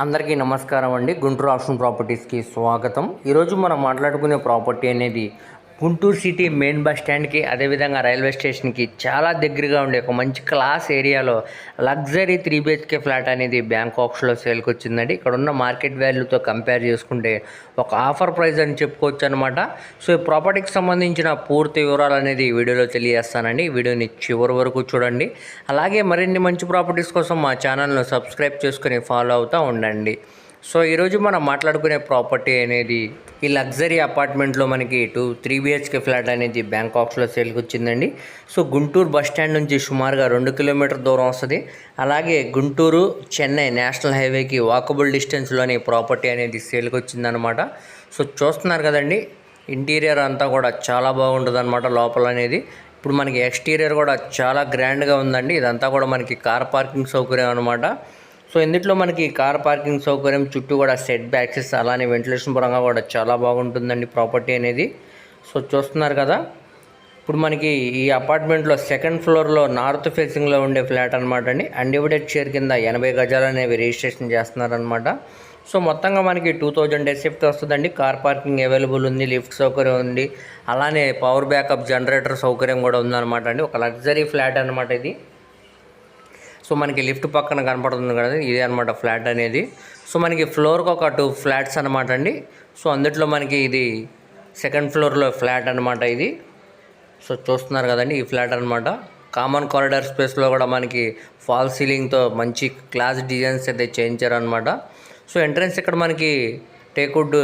అందరికీ నమస్కారం అండి. గుంటూరు ఆప్షన్ ప్రాపర్టీస్కి స్వాగతం. ఈరోజు మనం మాట్లాడుకునే ప్రాపర్టీ అనేది గుంటూరు సిటీ మెయిన్ బస్ స్టాండ్కి అదేవిధంగా రైల్వే స్టేషన్కి చాలా దగ్గరగా ఉండే ఒక మంచి క్లాస్ ఏరియాలో లగ్జరీ త్రీ బిహెచ్కే ఫ్లాట్ అనేది బ్యాంకాక్స్లో సేల్కి వచ్చిందండి ఇక్కడ ఉన్న మార్కెట్ వాల్యూతో కంపేర్ చేసుకుంటే ఒక ఆఫర్ ప్రైస్ అని చెప్పుకోవచ్చు అనమాట సో ఈ ప్రాపర్టీకి సంబంధించిన పూర్తి వివరాలు అనేది వీడియోలో తెలియజేస్తానండి. వీడియోని చివరి వరకు చూడండి. అలాగే మరిన్ని మంచి ప్రాపర్టీస్ కోసం మా ఛానల్ను సబ్స్క్రైబ్ చేసుకుని ఫాలో అవుతూ ఉండండి. సో ఈరోజు మనం మాట్లాడుకునే ప్రాపర్టీ అనేది ఈ లగ్జరీ అపార్ట్మెంట్లో మనకి టూ త్రీ బిహెచ్కే ఫ్లాట్ అనేది బ్యాంకాక్స్లో సేల్కి వచ్చిందండి. సో గుంటూరు బస్ స్టాండ్ నుంచి సుమారుగా రెండు కిలోమీటర్ దూరం వస్తుంది. అలాగే గుంటూరు చెన్నై నేషనల్ హైవేకి వాకబుల్ డిస్టెన్స్లోని ప్రాపర్టీ అనేది సేల్కి వచ్చిందనమాట. సో చూస్తున్నారు కదండి ఇంటీరియర్ అంతా కూడా చాలా బాగుంటుంది అనమాట లోపల అనేది. ఇప్పుడు మనకి ఎక్స్టీరియర్ కూడా చాలా గ్రాండ్గా ఉందండి. ఇదంతా కూడా మనకి కార్ పార్కింగ్ సౌకర్యం అనమాట. సో ఇందులో మనకి కార్ పార్కింగ్ సౌకర్యం చుట్టూ కూడా సెట్ బ్యాక్సెస్ అలానే వెంటిలేషన్ పరంగా కూడా చాలా బాగుంటుందండి ప్రాపర్టీ అనేది. సో చూస్తున్నారు కదా ఇప్పుడు మనకి ఈ అపార్ట్మెంట్లో సెకండ్ ఫ్లోర్లో నార్త్ ఫేసింగ్లో ఉండే ఫ్లాట్ అనమాట అండి. అన్డివిడెడ్ షేర్ కింద ఎనభై గజాలు అనేవి రిజిస్ట్రేషన్ చేస్తున్నారనమాట సో మొత్తంగా మనకి టూ థౌజండ్ ఎస్ఎఫ్టీ వస్తుందండి. కార్ పార్కింగ్ అవైలబుల్ ఉంది లిఫ్ట్ సౌకర్యం ఉంది అలానే పవర్ బ్యాకప్ జనరేటర్ సౌకర్యం కూడా ఉందన్నమాట అండి. ఒక లగ్జరీ ఫ్లాట్ అనమాట ఇది. సో మనకి లిఫ్ట్ పక్కన కనపడుతుంది కదా ఇదే అనమాట ఫ్లాట్ అనేది. సో మనకి ఫ్లోర్కి ఒక టూ ఫ్లాట్స్ అనమాట అండి. సో అందుట్లో మనకి ఇది సెకండ్ ఫ్లోర్లో ఫ్లాట్ అనమాట ఇది. సో చూస్తున్నారు కదండి ఈ ఫ్లాట్ అనమాట కామన్ కారిడార్ స్పేస్లో కూడా మనకి ఫాల్ సీలింగ్తో మంచి క్లాస్ డిజైన్స్ అయితే చేయించారనమాట సో ఎంట్రన్స్ ఇక్కడ మనకి టేకుడ్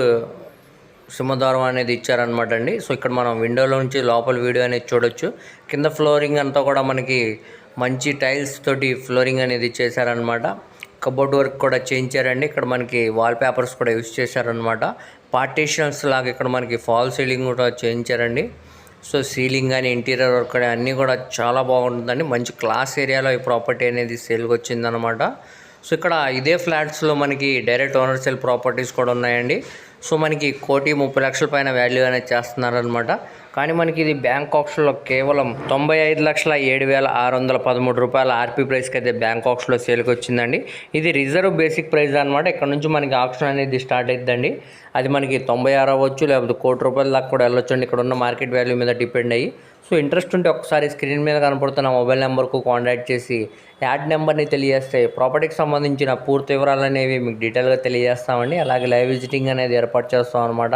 సింహద్వారం అనేది ఇచ్చారనమాట అండి. సో ఇక్కడ మనం విండోలో నుంచి లోపల వీడియో అనేది చూడొచ్చు. కింద ఫ్లోరింగ్ అంతా కూడా మనకి మంచి టైల్స్ తోటి ఫ్లోరింగ్ అనేది చేశారనమాట కబోర్డ్ వర్క్ కూడా చేయించారండి. ఇక్కడ మనకి వాల్ పేపర్స్ కూడా యూస్ చేశారనమాట పార్టీషన్స్ లాగా ఇక్కడ మనకి ఫాల్ సీలింగ్ కూడా చేయించారండి. సో సీలింగ్ కానీ ఇంటీరియర్ వర్క్ కానీ అన్నీ కూడా చాలా బాగుంటుందండి. మంచి క్లాస్ ఏరియాలో ఈ ప్రాపర్టీ అనేది సేల్కి వచ్చిందనమాట సో ఇక్కడ ఇదే ఫ్లాట్స్లో మనకి డైరెక్ట్ ఓనర్ సెల్ ప్రాపర్టీస్ కూడా ఉన్నాయండి. సో మనకి కోటి ముప్పై లక్షల పైన వాల్యూ అనేది చేస్తున్నారనమాట కానీ మనకి ఇది బ్యాంక్ ఆప్షన్లో కేవలం తొంభై ఐదు లక్షల ఏడు వేల ఆరు వందల పదమూడు రూపాయల ఆర్పీ ప్రైస్కి అయితే బ్యాంక్ ఆప్షన్లో సేల్కి వచ్చిందండి. ఇది రిజర్వ్ బేసిక్ ప్రైస్ అనమాట ఇక్కడ నుంచి మనకి ఆప్షన్ అనేది స్టార్ట్ అవుతుందండి అది మనకి తొంభై ఆరు అవ్వచ్చు లేకపోతే కోటి రూపాయల దాకా కూడా వెళ్ళొచ్చండి. ఇక్కడ ఉన్న మార్కెట్ వాల్యూ మీద డిపెండ్ అయ్యి. సో ఇంట్రెస్ట్ ఉంటే ఒకసారి స్క్రీన్ మీద కనపడుతున్న మొబైల్ నెంబర్కు కాంటాక్ట్ చేసి యాడ్ నెంబర్ని తెలియజేస్తే ప్రాపర్టీకి సంబంధించిన పూర్తి వివరాలు అనేవి మీకు డీటెయిల్గా తెలియజేస్తామండి. అలాగే లైవ్ విజిటింగ్ అనేది ఏర్పాటు చేస్తాం అనమాట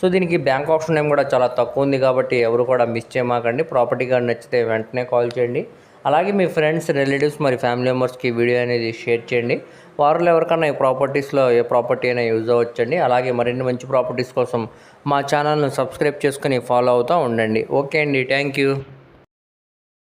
సో దీనికి బ్యాంక్ ఆప్షన్ ఏం కూడా చాలా తక్కువ ఉంది కాబట్టి ఎవరు కూడా మిస్ చేయమాకండి. ప్రాపర్టీ కానీ నచ్చితే వెంటనే కాల్ చేయండి. అలాగే మీ ఫ్రెండ్స్ రిలేటివ్స్ మరి ఫ్యామిలీ మెంబర్స్కి వీడియో అనేది షేర్ చేయండి. వారిలో ఎవరికన్నా ఈ ప్రాపర్టీస్లో ఏ ప్రాపర్టీ అయినా యూజ్ అవ్వచ్చండి. అలాగే మరిన్ని మంచి ప్రాపర్టీస్ కోసం మా ఛానల్ను సబ్స్క్రైబ్ చేసుకుని ఫాలో అవుతూ ఉండండి. ఓకే అండి. Thank you.